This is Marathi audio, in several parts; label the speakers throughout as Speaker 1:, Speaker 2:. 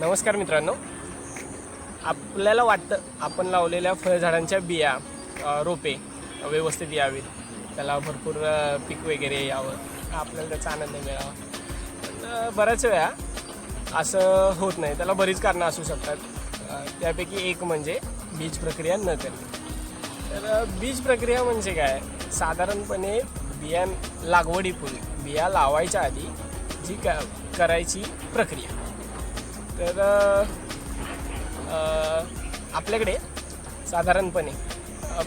Speaker 1: नमस्कार मित्रांनो. आपल्याला वाटतं आपण लावलेल्या फळझाडांच्या बिया रोपे व्यवस्थित यावीत. त्याला भरपूर पीक वगैरे यावं. आपल्याला त्याचा आनंद मिळावा. पण बऱ्याच वेळा असं होत नाही. त्याला बरीच कारणं असू शकतात. त्यापैकी एक म्हणजे बीज प्रक्रिया न करणे. तर बीज प्रक्रिया म्हणजे काय? साधारणपणे बिया लागवडीपूर्वी बिया लावायच्या आधी जी क करायची प्रक्रिया. तर आपल्याकडे साधारणपणे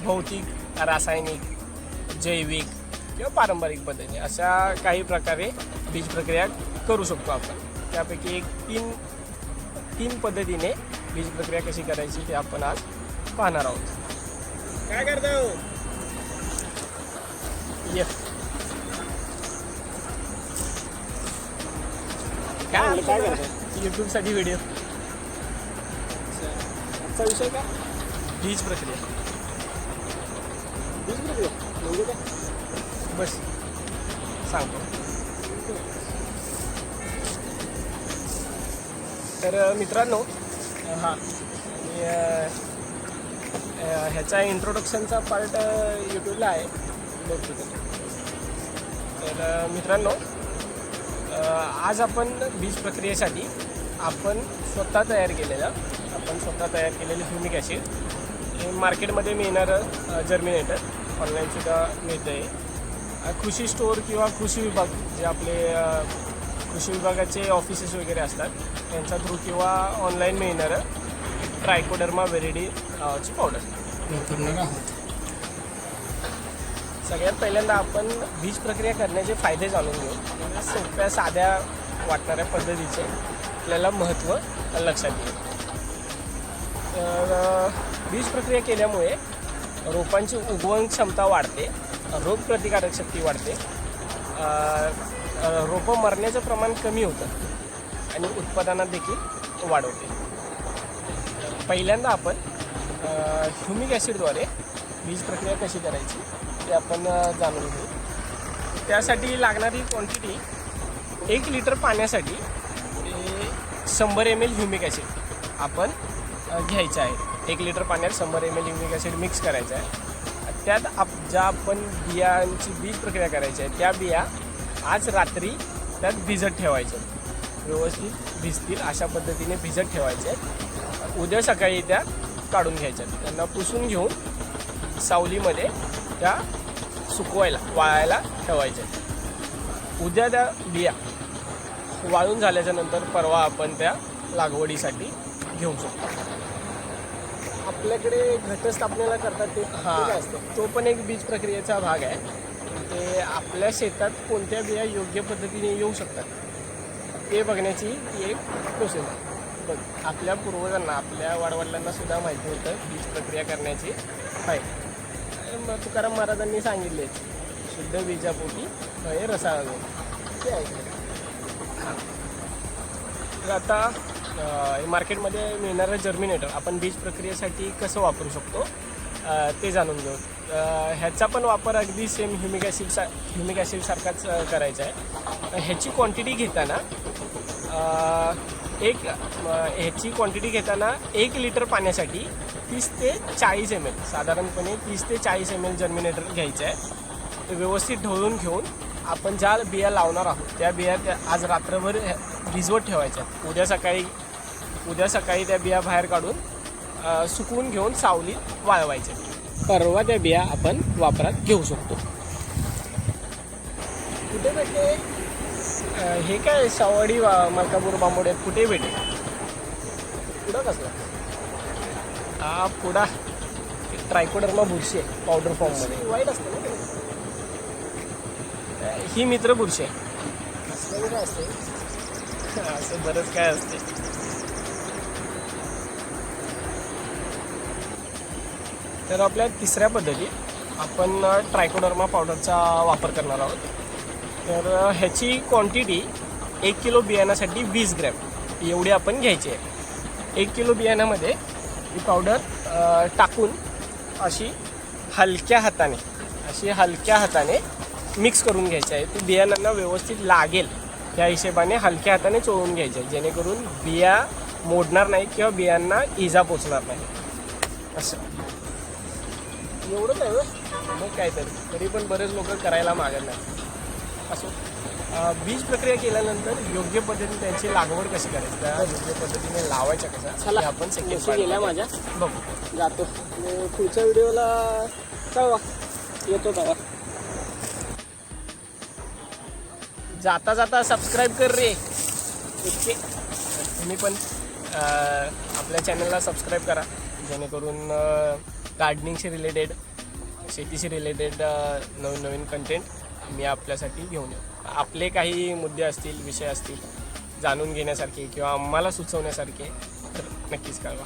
Speaker 1: भौतिक रासायनिक जैविक किंवा पारंपरिक पद्धती अशा काही प्रकारे बीज प्रक्रिया करू शकतो आपण. त्यापैकी एक तीन तीन पद्धतीने बीज प्रक्रिया कशी करायची ते आपण आज पाहणार आहोत.
Speaker 2: काय करतो हो?
Speaker 1: येस काय
Speaker 2: काय करतो
Speaker 1: यूट्यूबसाठी व्हिडिओ
Speaker 2: आजचा विषय काय?
Speaker 1: बीज प्रक्रिया.
Speaker 2: बीज प्रक्रिया? म्हणजे काय?
Speaker 1: बस. सांगतो. तर मित्रांनो हा. ह्याचा इंट्रोडक्शनचा पार्ट यूट्यूबला आहे. बघतो. तर. मित्रांनो आज आपण बीज प्रक्रियेसाठी आपण स्वतः तयार केलेलं आपण स्वतः तयार केलेलं ह्युमिक ॲसिड हे मार्केटमध्ये मिळणारं जर्मिनेटर ऑनलाईनसुद्धा मिळतं आहे कृषी स्टोअर किंवा कृषी विभाग जे आपले कृषी विभागाचे ऑफिसेस वगैरे असतात त्यांच्या थ्रू किंवा ऑनलाईन मिळणारं ट्रायकोडर्मा वेरिडी नावाची पावडर सगळ्यात पहिल्यांदा आपण बीज प्रक्रिया करण्याचे फायदे जाणून घेऊ. सोप्या साध्या वाटणाऱ्या पद्धतीचे. आपल्याला महत्त्व लक्षात येईल. तर बीज प्रक्रिया केल्यामुळे रोपांची उगवण क्षमता वाढते रोगप्रतिकारक शक्ती वाढते रोपं मरण्याचं प्रमाण कमी होतं आणि उत्पादनात देखील वाढवते पहिल्यांदा आपण ह्युमिक ॲसिडद्वारे बीज प्रक्रिया कशी करायची ते आपण जाणून घेऊ. त्यासाठी लागणारी क्वांटिटी एक लिटर पाण्यासाठी शंभर एम एल ह्युमिक ॲसिड आपण घ्यायचं आहे. एक लिटर पाण्यात शंभर M L humic acid mix करायचं आहे. त्यात आप ज्या आपण बियांची बीज प्रक्रिया करायची आहे त्या बिया आज रात्री त्यात भिजत ठेवायच्या व्यवस्थित भिजतील अशा पद्धतीने भिजत ठेवायचे उद्या सकाळी त्या काढून घ्यायच्या त्यांना पुसून घेऊन सावलीमध्ये त्या सुकवायला वाळायला ठेवायच्या उद्या त्या बिया वाळून झाल्याच्यानंतर परवा आपण त्या लागवडीसाठी घेऊ शकतो.
Speaker 2: आपल्याकडे घटस्थापनेला करतात ते
Speaker 1: हा
Speaker 2: असतं
Speaker 1: तो पण एक बीज प्रक्रियेचा भाग आहे. ते आपल्या शेतात कोणत्या बिया योग्य पद्धतीने येऊ शकतात ते बघण्याची ही एक प्रोसेस आहे. बघ आपल्या पूर्वजांना आपल्या वाडवडिलांना सुद्धा माहिती होतं बीज प्रक्रिया करण्याची. मग तुकाराम महाराजांनी सांगितले शुद्ध बीजापोटी हे रसाळ
Speaker 2: ते आहे.
Speaker 1: तर आता मार्केटमध्ये मिळणारं जर्मिनेटर आपण बीज प्रक्रियेसाठी कसं वापरू शकतो ते जाणून घेऊ. ह्याचा पण वापर अगदी सेम ह्युमिक ॲसिडसा ह्युमिक ॲसिडसारखाच करायचा आहे. ह्याची क्वांटिटी घेताना एक ह्याची क्वांटिटी घेताना एक लिटर पाण्यासाठी तीस ते चाळीस एम एल साधारणपणे तीस ते चाळीस एम एल जर्मिनेटर घ्यायचं आहे. ते व्यवस्थित ढवळून घेऊन आपण ज्या बिया लावणार आहोत त्या बिया त्या आज रात्रभर भिजवत ठेवायच्या उद्या सकाळी उद्या सकाळी त्या बिया बाहेर काढून सुकवून घेऊन सावलीत वाळवायच्या. परवा त्या बिया आपण वापरात घेऊ शकतो.
Speaker 2: कुठे भेटते
Speaker 1: हे काय सावडी वा- मलकापूर बांबोड्यात कुठे भेटेल?
Speaker 2: पुढं कसला?
Speaker 1: हा पुडा ट्रायकोडर्मा बुरशी आहे पावडर फॉर्ममध्ये
Speaker 2: वाईट असतं ना
Speaker 1: ही मित्र बुरशी आहे.
Speaker 2: असते?
Speaker 1: असं बरंच काय असते. तर आपल्या तिसऱ्या पद्धतीत आपण ट्रायकोडर्मा पावडरचा वापर करणार आहोत. तर ह्याची क्वांटिटी एक किलो बियाण्यासाठी वीस ग्रॅम एवढी आपण घ्यायची आहे. एक किलो बियाण्यामध्ये ही पावडर टाकून अशी हलक्या हाताने अशी हलक्या हाताने मिक्स करून घ्यायची आहे. ती बियाणांना व्यवस्थित लागेल. त्या हिशेबाने हलक्या हाताने चोळून घ्यायचे. जेणेकरून बिया मोडणार नाही किंवा बियांना इजा पोचणार नाही. असं.
Speaker 2: एवढं नाही होय?
Speaker 1: मग काय तरी. तरी पण बरेच लोक करायला मागत नाही असो. बीज प्रक्रिया केल्यानंतर योग्य पद्धतीने त्याची लागवड कशी करायची? त्या योग्य पद्धतीने लावायच्या कशा?
Speaker 2: चला
Speaker 1: आपण
Speaker 2: गेल्या माझ्या.
Speaker 1: बघू.
Speaker 2: जातो. पुढच्या व्हिडिओला कळवा येतो तेव्हा.
Speaker 1: जाता जाता सबस्क्राईब कर रे. इतके. तुम्ही पण आपल्या चॅनलला सबस्क्राईब करा. जेणेकरून गार्डनिंगशी रिलेटेड शेतीशी रिलेटेड नवीन नवीन कंटेंट मी आपल्यासाठी घेऊन येऊ. आपले काही मुद्दे असतील विषय असतील जाणून घेण्यासारखे किंवा आम्हाला सुचवण्यासारखे तर नक्कीच कळवा.